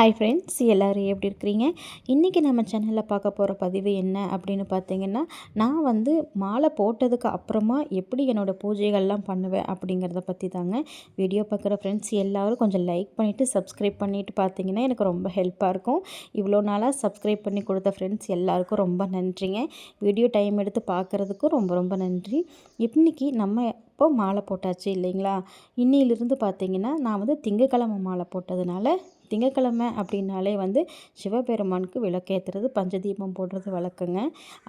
Hi friends எல்லோரும் எப்படி இருக்கிறீங்க? இன்றைக்கி நம்ம சேனலில் பார்க்க போகிற பதிவு என்ன அப்படின்னு பார்த்தீங்கன்னா நான் வந்து மாலை போட்டதுக்கு அப்புறமா எப்படி என்னோடய பூஜைகள்லாம் பண்ணுவேன் அப்படிங்கிறத பற்றி தாங்க வீடியோ பார்க்குற ஃப்ரெண்ட்ஸ் எல்லோரும் கொஞ்சம் லைக் பண்ணிவிட்டு சப்ஸ்கிரைப் பண்ணிவிட்டு பார்த்தீங்கன்னா எனக்கு ரொம்ப ஹெல்ப்பாக இருக்கும். இவ்வளோ நாளாக சப்ஸ்கிரைப் பண்ணி கொடுத்த ஃப்ரெண்ட்ஸ் எல்லாருக்கும் ரொம்ப நன்றிங்க. வீடியோ டைம் எடுத்து பார்க்குறதுக்கும் ரொம்ப ரொம்ப நன்றி. இன்றைக்கி நம்ம இப்போ மாலை போட்டாச்சு இல்லைங்களா? இன்னிலிருந்து பார்த்தீங்கன்னா நான் வந்து திங்கக்கிழமை மாலை போட்டதுனால திங்கக்கிழமை அப்படின்னாலே வந்து சிவபெருமானுக்கு விளக்கேற்றுறது பஞ்சதீபம் போடுறது வழக்கங்க.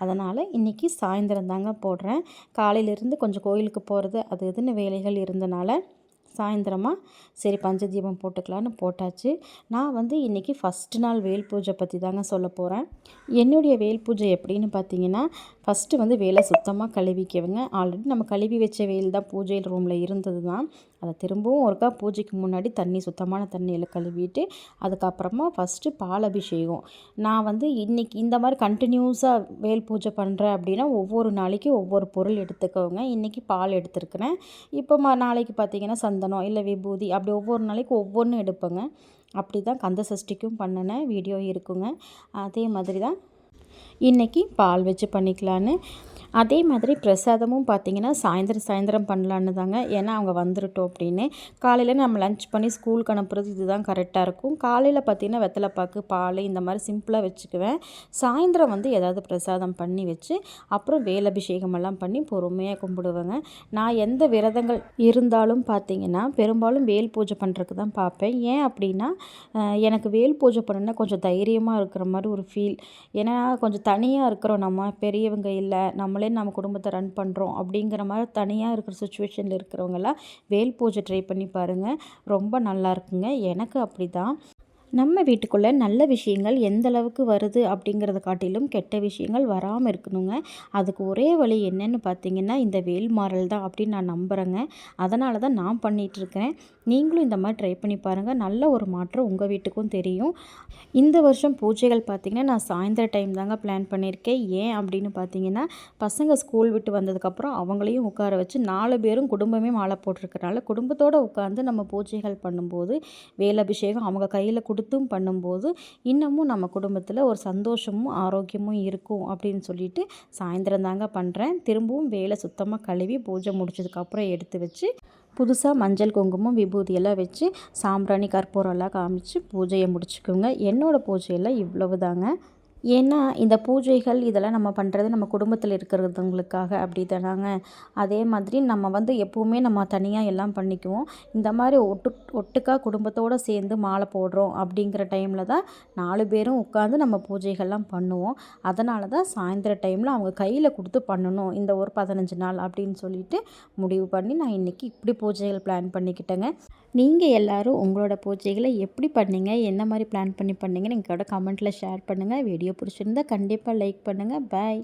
அதனால் இன்றைக்கி சாயந்தரம் தாங்க போடுறேன். காலையிலேருந்து கொஞ்சம் கோயிலுக்கு போகிறது அது இதுன்னு வேலைகள் இருந்தனால சாயந்தரமாக சரி பஞ்சதீபம் போட்டுக்கலான்னு போட்டாச்சு. நான் வந்து இன்றைக்கி ஃபஸ்ட்டு நாள் வேல் பூஜை பற்றி தாங்க சொல்ல போகிறேன் என்னுடைய வேல் பூஜை எப்படின்னு பார்த்தீங்கன்னா ஃபஸ்ட்டு வந்து வேலை சுத்தமாக கழுவிக்கவங்க. ஆல்ரெடி நம்ம கழுவி வச்ச வேல் தான் பூஜை ரூமில் இருந்தது தான். அதை திரும்பவும் ஒருக்கா பூஜைக்கு முன்னாடி தண்ணி சுத்தமான தண்ணியில் கழுவிட்டு அதுக்கப்புறமா ஃபஸ்ட்டு பால் அபிஷேகம். நான் வந்து இன்றைக்கி இந்த மாதிரி கண்டினியூஸாக வேல் பூஜை பண்ணுறேன் அப்படின்னா ஒவ்வொரு நாளைக்கு ஒவ்வொரு பொருள் எடுத்துக்கோங்க. இன்றைக்கி பால் எடுத்துருக்கிறேன். இப்போ ம நாளைக்கு பார்த்தீங்கன்னா சந்தனம் இல்லை விபூதி அப்படி ஒவ்வொரு நாளைக்கு ஒவ்வொன்றும் எடுப்பேங்க. அப்படி தான் கந்த சஷ்டிக்கும் பண்ணினேன் வீடியோ இருக்குங்க. அதே மாதிரி தான் இன்றைக்கி பால் வச்சு பண்ணிக்கலான்னு அதே மாதிரி பிரசாதமும் பார்த்திங்கன்னா சாயந்தரம் சாயந்தரம் பண்ணலான்னு தாங்க. ஏன்னா அவங்க வந்துருட்டோம் அப்படின்னு. காலையில் நம்ம லஞ்ச் பண்ணி ஸ்கூலுக்கு அனுப்புறது இதுதான் கரெக்டாக இருக்கும். காலையில் பார்த்திங்கன்னா வெத்தலைப்பாக்கு பால் இந்த மாதிரி சிம்பிளாக வச்சுக்குவேன். சாயந்தரம் வந்து ஏதாவது பிரசாதம் பண்ணி வச்சு அப்புறம் வேலபிஷேகம் எல்லாம் பண்ணி பொறுமையாக கும்பிடுவேங்க. நான் எந்த விரதங்கள் இருந்தாலும் பார்த்திங்கன்னா பெரும்பாலும் வேல் பூஜை பண்ணுறதுக்கு தான் பார்ப்பேன். ஏன் அப்படின்னா எனக்கு வேல் பூஜை பண்ணுன்னா கொஞ்சம் தைரியமாக இருக்கிற மாதிரி ஒரு ஃபீல் ஏன்னா கொஞ்சம் தனியாக இருக்கிறோம் நம்ம. பெரியவங்க இல்லை நம்ம நாமளே நம்ம குடும்பத்தை ரன் பண்ணுறோம் அப்படிங்கிற மாதிரி தனியாக இருக்கிற சுச்சுவேஷனில் இருக்கிறவங்கெல்லாம் வேல் பூஜை ட்ரை பண்ணி பாருங்கள் ரொம்ப நல்லா இருக்குங்க. எனக்கு அப்படி தான் நம்ம வீட்டுக்குள்ளே நல்ல விஷயங்கள் எந்த அளவுக்கு வருது அப்படிங்கிறத காட்டிலும் கெட்ட விஷயங்கள் வராமல் இருக்கணுங்க. அதுக்கு ஒரே வழி என்னென்னு பார்த்தீங்கன்னா இந்த வேல் மாறல் தான் அப்படின்னு நான் நம்புகிறேங்க அதனால தான் நான் பண்ணிகிட்ருக்கேன் நீங்களும் இந்த மாதிரி ட்ரை பண்ணி பாருங்கள் நல்ல ஒரு மாற்றம் உங்கள் வீட்டுக்கும் தெரியும். இந்த வருஷம் பூஜைகள் பார்த்திங்கன்னா நான் சாயந்தர டைம் தாங்க பிளான் பண்ணியிருக்கேன் ஏன் அப்படின்னு பார்த்தீங்கன்னா பசங்க ஸ்கூல் விட்டு வந்ததுக்கப்புறம் அவங்களையும் உட்கார வச்சு நாலு பேரும் குடும்பமே மாலை போட்டிருக்கனால குடும்பத்தோடு உட்காந்து நம்ம பூஜைகள் பண்ணும்போது வேலபிஷேகம் அவங்க கையில் கொடுத்தும் பண்ணும்போது இன்னமும் நம்ம குடும்பத்தில் ஒரு சந்தோஷமும் ஆரோக்கியமும் இருக்கும் அப்படின்னு சொல்லிட்டு சாயந்தரம் தாங்க பண்ணுறேன் திரும்பவும் வேலை சுத்தமாக கழுவி பூஜை முடிச்சதுக்கப்புறம் எடுத்து வச்சு புதுசாக மஞ்சள் குங்குமம் விபூதியெல்லாம் வச்சு சாம்பிராணி கற்பூரம்லாம் காமிச்சு பூஜையை முடிச்சுக்கோங்க. என்னோடய பூஜையெல்லாம் இவ்வளவு தாங்க ஏன்னா இந்த பூஜைகள் இதெல்லாம் நம்ம பண்ணுறது நம்ம குடும்பத்தில் இருக்கிறதுங்களுக்காக அப்படி தானாங்க. அதே மாதிரி நம்ம வந்து எப்போவுமே நம்ம தனியாக எல்லாம் பண்ணிக்குவோம். இந்த மாதிரி ஒட்டு ஒட்டுக்காக குடும்பத்தோடு சேர்ந்து மாலை போடுறோம் அப்படிங்கிற டைமில் தான் நாலு பேரும் உட்காந்து நம்ம பூஜைகள்லாம் பண்ணுவோம். அதனால தான் சாயந்தர டைமில் அவங்க கையில் கொடுத்து பண்ணணும். இந்த ஒரு பதினஞ்சு நாள் அப்படின்னு சொல்லிட்டு முடிவு பண்ணி நான் இன்றைக்கி இப்படி பூஜைகள் பிளான் பண்ணிக்கிட்டேங்க. நீங்கள் எல்லோரும் உங்களோட பூஜைகளை எப்படி பண்ணீங்க? என்ன மாதிரி பிளான் பண்ணி பண்ணீங்கன்னு எங்களோட கமெண்ட்டில் ஷேர் பண்ணுங்கள் வீடியோ பிடிச்சிருந்தா கண்டிப்பாக லைக் பண்ணுங்கள் பாய்